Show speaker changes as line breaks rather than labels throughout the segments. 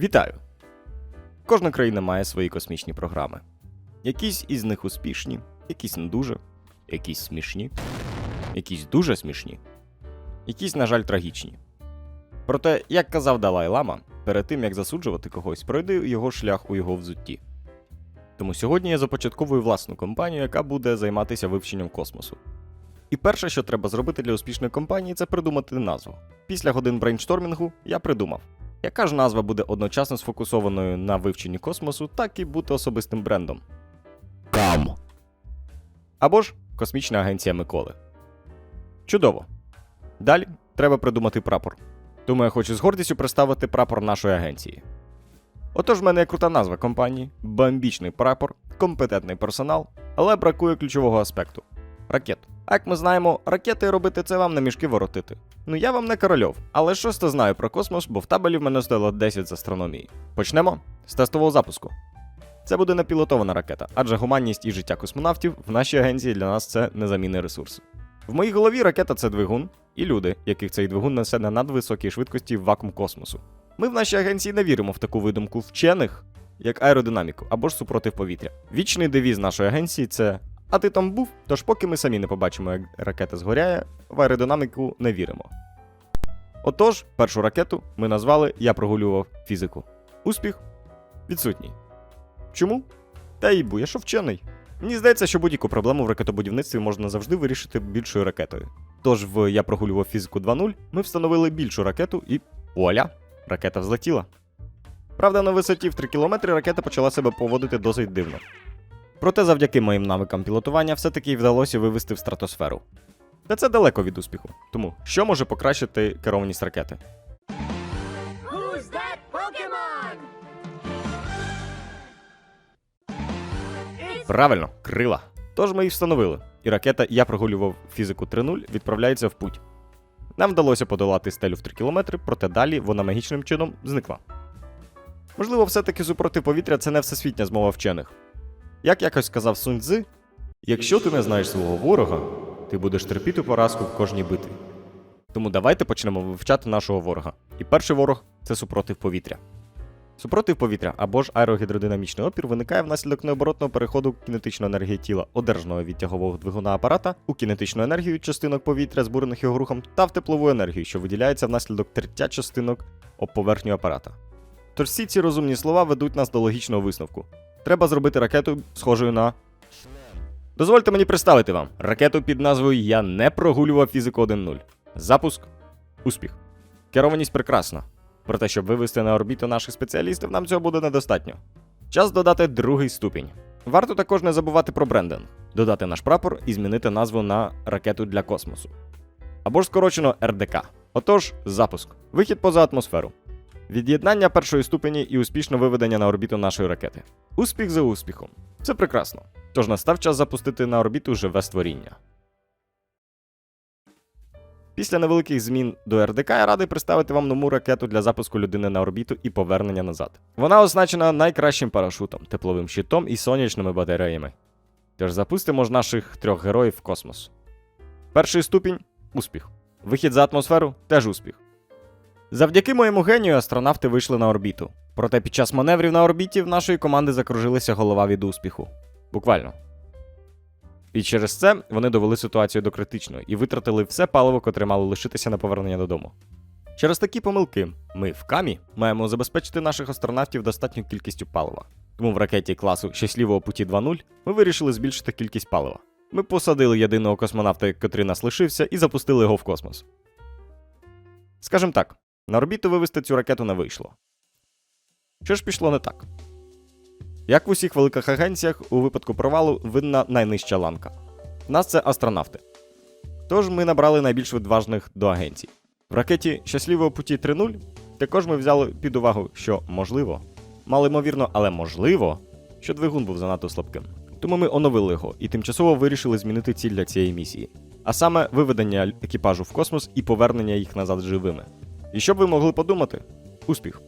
Вітаю! Кожна країна має свої космічні програми. Якісь із них успішні, якісь не дуже, якісь смішні, якісь дуже смішні, якісь, на жаль, трагічні. Проте, як казав Далай Лама, перед тим як засуджувати когось, пройди його шлях у його взутті. Тому сьогодні я започатковую власну компанію, яка буде займатися вивченням космосу. І перше, що треба зробити для успішної компанії, це придумати назву. Після годин брейнштормінгу я придумав, яка ж назва буде одночасно сфокусованою на вивченні космосу, так і бути особистим брендом. Кам. Або ж Космічна агенція Миколи. Чудово. Далі треба придумати прапор. Тому я хочу з гордістю представити прапор нашої агенції. Отож, в мене є крута назва компанії, бомбічний прапор, компетентний персонал, але бракує ключового аспекту ракет. А як ми знаємо, ракети робити це вам на мішки воротити. Ну я вам не корольов, але щось то знаю про космос, бо в табелі в мене стояло 10 з астрономії. Почнемо з тестового запуску. Це буде непілотована ракета, адже гуманність і життя космонавтів в нашій агенції для нас це незамінний ресурс. В моїй голові ракета це двигун і люди, яких цей двигун несе на надвисокій швидкості в вакуум космосу. Ми в нашій агенції не віримо в таку видумку вчених, як аеродинаміку або ж супротив повітря. Вічний девіз нашої агенції це а ти там був, тож поки ми самі не побачимо, як ракета згоряє, в аеродинаміку не віримо. Отож, першу ракету ми назвали Я прогулював фізику. Успіх відсутній. Чому? Та й бу, я що вчений. Мені здається, що будь-яку проблему в ракетобудівництві можна завжди вирішити більшою ракетою. Тож в Я прогулював фізику 2.0 ми встановили більшу ракету і. Оля! Ракета взлетіла. Правда, на висоті в 3 кілометри ракета почала себе поводити досить дивно. Проте завдяки моїм навикам пілотування все-таки вдалося вивести в стратосферу. Та це далеко від успіху. Тому що може покращити керованість ракети?
Who's that Pokemon?
Правильно, крила. Тож ми їх встановили, і ракета Я прогулював фізику 3.0 відправляється в путь. Нам вдалося подолати стелю в 3 кілометри, проте далі вона магічним чином зникла. Можливо, все-таки супротив повітря це не всесвітня змова вчених. Як якось сказав Сунь якщо ти не знаєш свого ворога, ти будеш терпіти поразку в кожній битві. Тому давайте почнемо вивчати нашого ворога. І перший ворог це супротив повітря. Супротив повітря або ж аерогідродинамічний опір виникає внаслідок необоротного переходу кінетичної енергії тіла, одержаного від тягового двигуна апарата, у кінетичну енергію частинок повітря, збурених його рухом, та в теплову енергію, що виділяється внаслідок тертя частинок об поверхню апарата. Тож всі ці розумні слова ведуть нас до логічного висновку. Треба зробити ракету схожою на. Дозвольте мені представити вам ракету під назвою Я не прогулював фізику 1.0. Запуск успіх. Керованість прекрасна. Проте, щоб вивести на орбіту наших спеціалістів, нам цього буде недостатньо. Час додати другий ступінь. Варто також не забувати про брендинг, додати наш прапор і змінити назву на ракету для космосу. Або ж скорочено РДК. Отож, запуск. Вихід поза атмосферу. Від'єднання першої ступені і успішне виведення на орбіту нашої ракети. Успіх за успіхом. Це прекрасно. Тож настав час запустити на орбіту живе створіння. Після невеликих змін до РДК я радий представити вам нову ракету для запуску людини на орбіту і повернення назад. Вона означена найкращим парашутом, тепловим щитом і сонячними батареями. Тож запустимо ж наших трьох героїв в космос. Перший ступінь успіх. Вихід за атмосферу теж успіх. Завдяки моєму генію астронавти вийшли на орбіту. Проте під час маневрів на орбіті в нашої команди закружилися голова від успіху. Буквально. І через це вони довели ситуацію до критичної і витратили все паливо, котре мало лишитися на повернення додому. Через такі помилки ми в камі маємо забезпечити наших астронавтів достатньою кількістю палива. Тому в ракеті класу щасливого путі 2.0 ми вирішили збільшити кількість палива. Ми посадили єдиного космонавта, котрий нас лишився, і запустили його в космос. Скажем так, на орбіту вивести цю ракету не вийшло. Що ж пішло не так? Як в усіх великих агенціях, у випадку провалу винна найнижча ланка. В нас це астронавти. Тож ми набрали найбільш відважних до агенцій. В ракеті щасливого путі 3.0 також ми взяли під увагу, що можливо, мало ймовірно, але можливо, що двигун був занадто слабким. Тому ми оновили його і тимчасово вирішили змінити ціль для цієї місії, а саме виведення екіпажу в космос і повернення їх назад живими. І що б ви могли подумати? Успіх!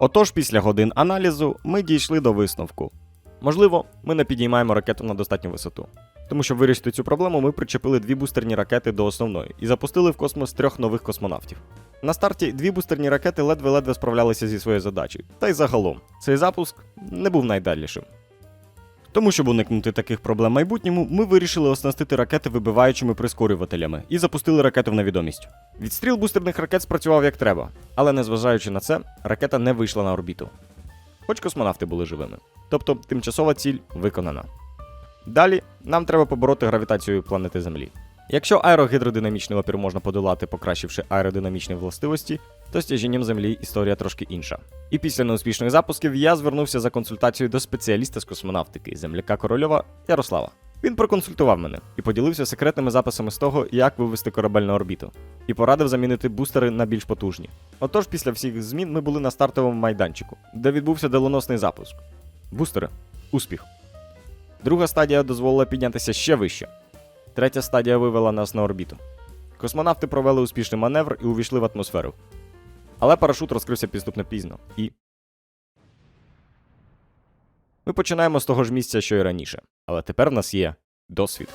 Отож, після годин аналізу ми дійшли до висновку. Можливо, ми не підіймаємо ракету на достатню висоту. Тому щоб вирішити цю проблему, ми причепили дві бустерні ракети до основної і запустили в космос трьох нових космонавтів. На старті дві бустерні ракети ледве-ледве справлялися зі своєю задачею. Та й загалом, цей запуск не був найдальнішим. Тому, щоб уникнути таких проблем в майбутньому, ми вирішили оснастити ракети вибиваючими прискорювателями і запустили ракету в невідомість. Відстріл бустерних ракет спрацював як треба, але незважаючи на це, ракета не вийшла на орбіту. Хоч космонавти були живими. Тобто тимчасова ціль виконана. Далі нам треба побороти гравітацію планети Землі. Якщо аерогідродинамічний опір можна подолати, покращивши аеродинамічні властивості, то з тяжінням Землі історія трошки інша. І після неуспішних запусків я звернувся за консультацією до спеціаліста з космонавтики, земляка Корольова Ярослава. Він проконсультував мене і поділився секретними записами з того, як вивести корабель на орбіту, і порадив замінити бустери на більш потужні. Отож, після всіх змін ми були на стартовому майданчику, де відбувся доленосний запуск. Бустери успіх. Друга стадія дозволила піднятися ще вище. Третя стадія вивела нас на орбіту. Космонавти провели успішний маневр і увійшли в атмосферу. Але парашут розкрився підступно пізно і. Ми починаємо з того ж місця, що і раніше. Але тепер в нас є досвід.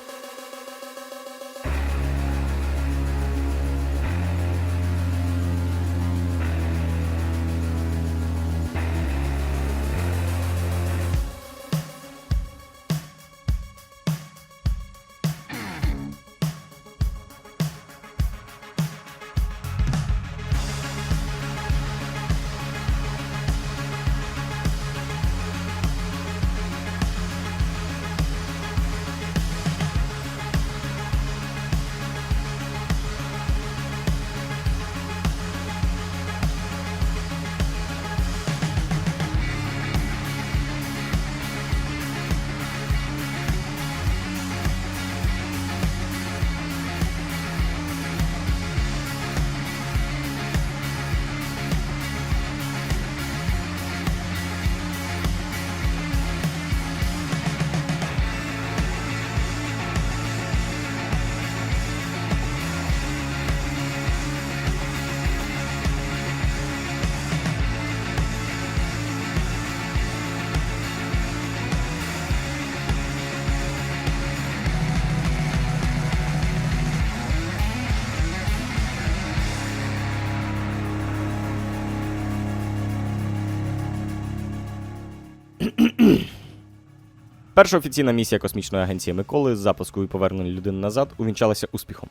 Перша офіційна місія космічної агенції Миколи з запуску і повернення людини назад увінчалася успіхом.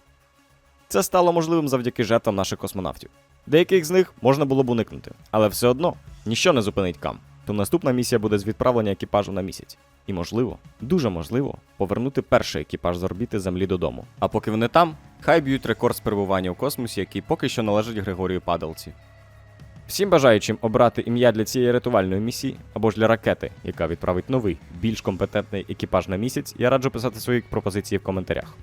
Це стало можливим завдяки жертвам наших космонавтів. Деяких з них можна було б уникнути, але все одно ніщо не зупинить кам. То наступна місія буде з відправлення екіпажу на місяць. І можливо, дуже можливо, повернути перший екіпаж з орбіти Землі додому. А поки вони там, хай б'ють рекорд з перебування у космосі, який поки що належить Григорію Падалці. Всім бажаючим обрати ім'я для цієї рятувальної місії або ж для ракети, яка відправить новий, більш компетентний екіпаж на місяць, я раджу писати свої пропозиції в коментарях.